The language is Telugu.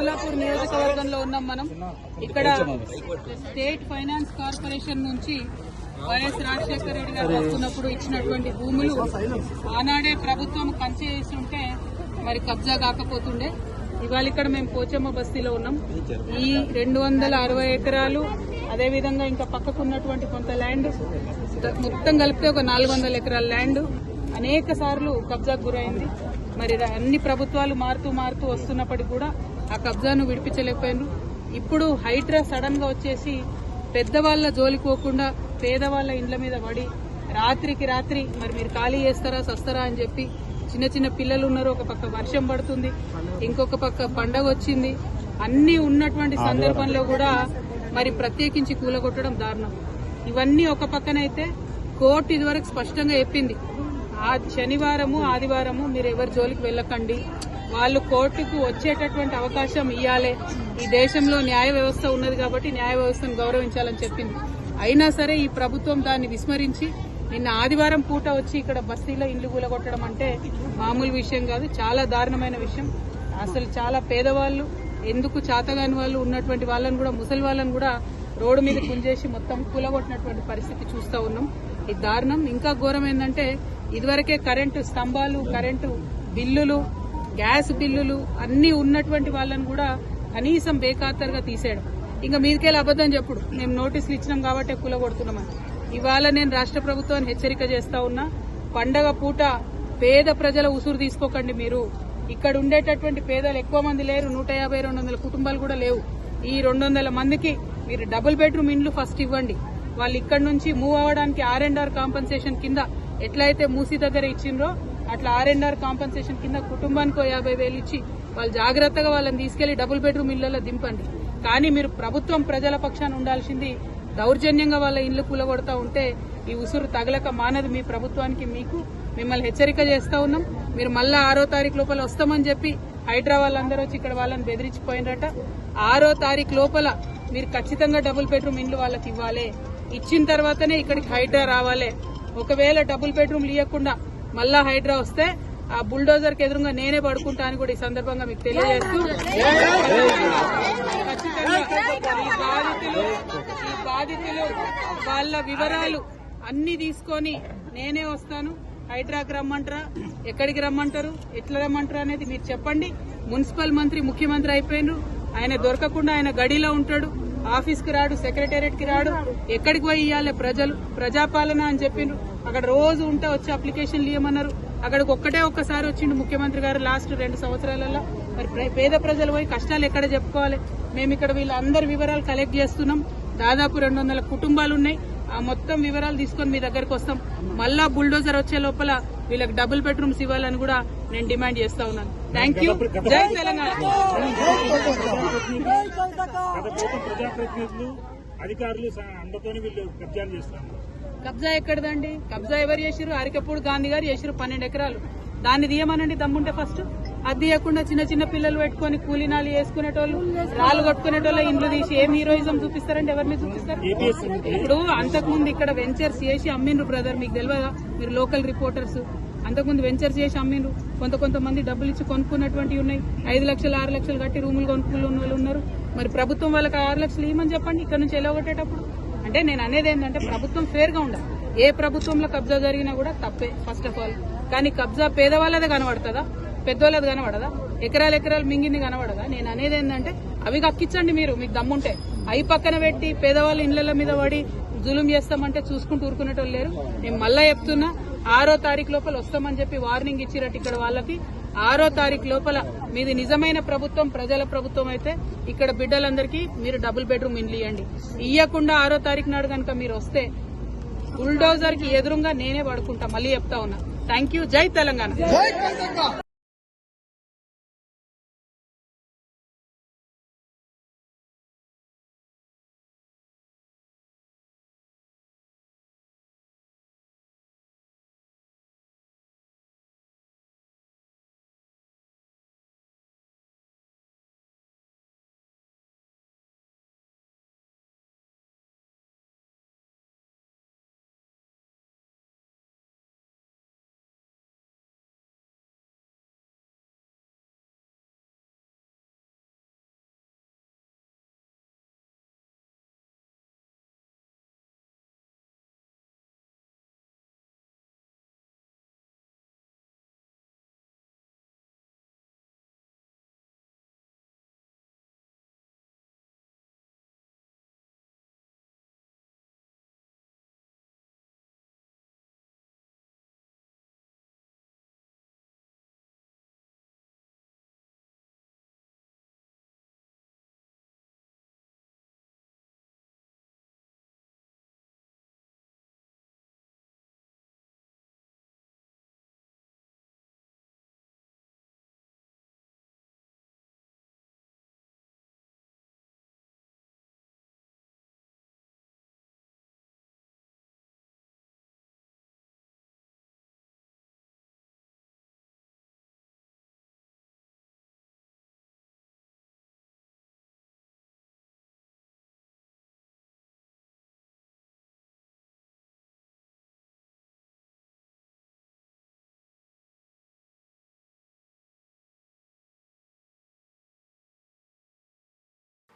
అబ్దుల్లాపూర్ నియోజకవర్గంలో ఉన్నాం మనం. ఇక్కడ స్టేట్ ఫైనాన్స్ కార్పొరేషన్ నుంచి వైఎస్ రాజశేఖర రెడ్డి గారు వస్తున్నప్పుడు ఇచ్చినటువంటి భూములు ఆనాడే ప్రభుత్వం కంచె చేసి ఉంటే మరి కబ్జా కాకపోతుండే. ఇవాళ ఇక్కడ మేము పోచమ్మ బస్తీలో ఉన్నాం. ఈ రెండు వందల అరవై ఎకరాలు అదేవిధంగా ఇంకా పక్కకు ఉన్నటువంటి కొంత ల్యాండ్ మొత్తం కలిపితే ఒక నాలుగు వందల ఎకరాల ల్యాండ్. అనేక సార్లు కబ్జాకు గురైంది. మరి అన్ని ప్రభుత్వాలు మారుతూ మారుతూ వస్తున్నప్పటికీ కూడా ఆ కబ్జాను విడిపించలేకపోయినారు. ఇప్పుడు హైడ్రా సడన్గా వచ్చేసి పెద్దవాళ్ళ జోలికోకుండా పేదవాళ్ళ ఇండ్ల మీద పడి రాత్రికి రాత్రి మరి మీరు ఖాళీ చేస్తారా సస్తారా అని చెప్పి చిన్న చిన్న పిల్లలు ఉన్నారు. ఒక పక్క వర్షం పడుతుంది ఇంకొక పక్క పండగ వచ్చింది. అన్ని ఉన్నటువంటి సందర్భంలో కూడా మరి ప్రత్యేకించి కూలగొట్టడం దారుణం. ఇవన్నీ ఒక పక్కనైతే కోర్టు ఇదివరకు స్పష్టంగా చెప్పింది. ఆ శనివారము ఆదివారము మీరు ఎవరి జోలికి వెళ్ళకండి. వాళ్ళు కోర్టుకు వచ్చేటటువంటి అవకాశం ఇవ్వాలి ఈ దేశంలో న్యాయ వ్యవస్థ ఉన్నది కాబట్టి న్యాయ వ్యవస్థను గౌరవించాలని చెప్పింది. అయినా సరే ఈ ప్రభుత్వం దాన్ని విస్మరించి నిన్న ఆదివారం పూట వచ్చి ఇక్కడ బస్తీలో ఇల్లు కూలగొట్టడం అంటే మామూలు విషయం కాదు చాలా దారుణమైన విషయం. అసలు చాలా పేదవాళ్ళు ఎందుకు చాతగాని వాళ్ళు ఉన్నటువంటి వాళ్ళని కూడా ముసలి వాళ్ళని కూడా రోడ్డు మీద కుంజేసి మొత్తం కూలగొట్టినటువంటి పరిస్థితి చూస్తూ ఉన్నాం. ఈ దారుణం. ఇంకా ఘోరం ఏంటంటే ఇదివరకే కరెంటు స్తంభాలు కరెంటు బిల్లులు గ్యాస్ బిల్లులు అన్ని ఉన్నటువంటి వాళ్ళని కూడా కనీసం బేఖాతరుగా తీసేయడం. ఇంకా మీదికెళ్ళి అబద్ధం చెప్పుడు. మేము నోటీసులు ఇచ్చినాం కాబట్టి కూలగొడుతున్నామని. ఇవాళ నేను రాష్ట్ర ప్రభుత్వాన్ని హెచ్చరిక చేస్తా ఉన్నా పండగ పూట పేద ప్రజల ఉసురు తీసుకోకండి మీరు. ఇక్కడ ఉండేటటువంటి పేదలు ఎక్కువ మంది లేరు నూట యాభై రెండు వందల కుటుంబాలు కూడా లేవు. ఈ రెండు వందల మందికి మీరు డబుల్ బెడ్రూమ్ ఇండ్లు ఫస్ట్ ఇవ్వండి. వాళ్ళు ఇక్కడ నుంచి మూవ్ అవ్వడానికి ఆర్ అండ్ ఆర్ కాంపన్సేషన్ కింద ఎట్లయితే మూసి దగ్గర ఇచ్చిండ్రో అట్లా ఆర్ఎన్ఆర్ కాంపెన్సేషన్ కాంపన్సేషన్ కింద కుటుంబానికి ఓ యాభై వేలు ఇచ్చి వాళ్ళు జాగ్రత్తగా వాళ్ళని తీసుకెళ్ళి డబుల్ బెడ్రూమ్ ఇళ్ళలో దింపండి. కానీ మీరు ప్రభుత్వం ప్రజల పక్షాన ఉండాల్సింది దౌర్జన్యంగా వాళ్ళ ఇల్లు కూలగొడతా ఉంటే ఈ ఉసురు తగలక మానదు మీ ప్రభుత్వానికి మీకు. మిమ్మల్ని హెచ్చరిక చేస్తా ఉన్నాం. మీరు మళ్ళా ఆరో తారీఖు లోపల వస్తామని చెప్పి హైడ్రా వాళ్ళందరూ వచ్చి ఇక్కడ వాళ్ళని బెదిరించిపోయినట ఆరో తారీఖు లోపల మీరు ఖచ్చితంగా డబుల్ బెడ్రూమ్ ఇండ్లు వాళ్ళకి ఇవ్వాలి. ఇచ్చిన తర్వాతనే ఇక్కడికి హైడ్రా రావాలి. ఒకవేళ డబుల్ బెడ్రూమ్లు ఇవ్వకుండా మళ్ళా హైడ్రా వస్తే ఆ బుల్డోజర్కి ఎదురుగా నేనే పడుకుంటా అని కూడా ఈ సందర్భంగా మీకు తెలియజేస్తూ బాధితులు ఈ బాధితులు వాళ్ళ వివరాలు అన్ని తీసుకొని నేనే వస్తాను. హైడ్రాకి రమ్మంటారా? ఎక్కడికి రమ్మంటారు? ఎట్లా రమ్మంటారు అనేది మీరు చెప్పండి. మున్సిపల్ మంత్రి ముఖ్యమంత్రి అయిపోయినారు. ఆయన దొరకకుండా ఆయన గడిలో ఉంటాడు. ఆఫీస్కి రాడు సెక్రటేరియట్కి రాడు ఎక్కడికి పోయి ఇవ్వాలి ప్రజలు ప్రజాపాలన అని చెప్పిండ్రు. అక్కడ రోజు ఉంటే వచ్చి అప్లికేషన్లు ఇవ్వమన్నారు అక్కడికి ఒక్కటే ఒక్కసారి వచ్చిండు ముఖ్యమంత్రి గారు లాస్ట్ రెండు సంవత్సరాలలో మరి ప్ర- పేద ప్రజలు పోయి కష్టాలు ఎక్కడ చెప్పుకోవాలి? మేము ఇక్కడ వీళ్ళందరి వివరాలు కలెక్ట్ చేస్తున్నాం. దాదాపు రెండు వందల కుటుంబాలు ఉన్నాయి. ఆ మొత్తం వివరాలు తీసుకొని మీ దగ్గరకు వస్తాం. మళ్ళా బుల్డోజర్ వచ్చే లోపల వీళ్ళకి డబుల్ బెడ్రూమ్స్ ఇవ్వాలని కూడా నేను డిమాండ్ చేస్తా ఉన్నాను. థ్యాంక్ యూ జై తెలంగాణ గత ప్రభుత్వం ప్రజాప్రతినిధులు అధికారులు అండతోని వీళ్ళు కబ్జాలు చేస్తున్నారు కబ్జా ఎక్కడదండి? కబ్జా ఎవరు చేసిరు అరికపూడి గాంధీ గారు చేసిరు పన్నెండు ఎకరాలు. దాన్ని తీయమనండి దమ్ముంటే ఫస్ట్ అది తీయకుండా చిన్న చిన్న పిల్లలు పెట్టుకొని కూలీనాలు వేసుకునేటోళ్ళు రాళ్ళు కొట్టుకునేటోళ్ళు ఇండ్లు తీసి ఏం హీరోయిజం చూపిస్తారంటే ఎవరిని చూపిస్తారు? ఇప్పుడు అంతకుముందు ఇక్కడ వెంచర్స్ చేసి అమ్మిండ్రు బ్రదర్ మీకు తెలియదా మీరు లోకల్ రిపోర్టర్స్. అంతకుముందు వెంచర్ చేసి అమ్మిండ్రు. కొంత కొంతమంది డబ్బులు ఇచ్చి కొనుక్కున్నటువంటివి ఉన్నాయి. ఐదు లక్షలు ఆరు లక్షలు కట్టి రూములు కొనుక్కున్న వాళ్ళు ఉన్నారు. మరి ప్రభుత్వం వాళ్ళకి ఆరు లక్షలు ఇవ్వమని చెప్పండి. ఇక్కడ నుంచి ఎలా కొట్టేటప్పుడు? అంటే నేను అనేది ఏంటంటే ప్రభుత్వం ఫేర్గా ఉండాలి. ఏ ప్రభుత్వంలో కబ్జా జరిగినా కూడా తప్పే ఫస్ట్ ఆఫ్ ఆల్ కానీ కబ్జా పేదవాళ్ళదే కనబడుతుందా? పెద్దవాళ్ళది కనబడదా? ఎకరాలు ఎకరాలు మింగింది కనబడదా? నేను అనేది ఏంటంటే అవి కక్కించండి మీరు మీకు దమ్ముంటే. అవి పక్కన పెట్టి పేదవాళ్ళ ఇళ్ళ మీద పడి జులుం చేస్తామంటే చూసుకుంటూ ఊరుకునేటోళ్ళు లేరు. నేను మళ్ళా చెప్తున్నా ఆరో తారీఖు లోపల వస్తామని చెప్పి వార్నింగ్ ఇచ్చిరట్టు ఇక్కడ వాళ్ళకి. ఆరో తారీఖు లోపల మీది నిజమైన ప్రభుత్వం ప్రజల ప్రభుత్వం అయితే ఇక్కడ బిడ్డలందరికీ మీరు డబుల్ బెడ్రూమ్ ఇండ్లు ఇవ్వండి ఇయ్యకుండా ఆరో తారీఖు నాడు కనుక మీరు వస్తే బుల్డోజర్కి ఎదురుగా నేనే పడుకుంటా. మళ్ళీ చెప్తా ఉన్నా. థ్యాంక్ యూ జై తెలంగాణ.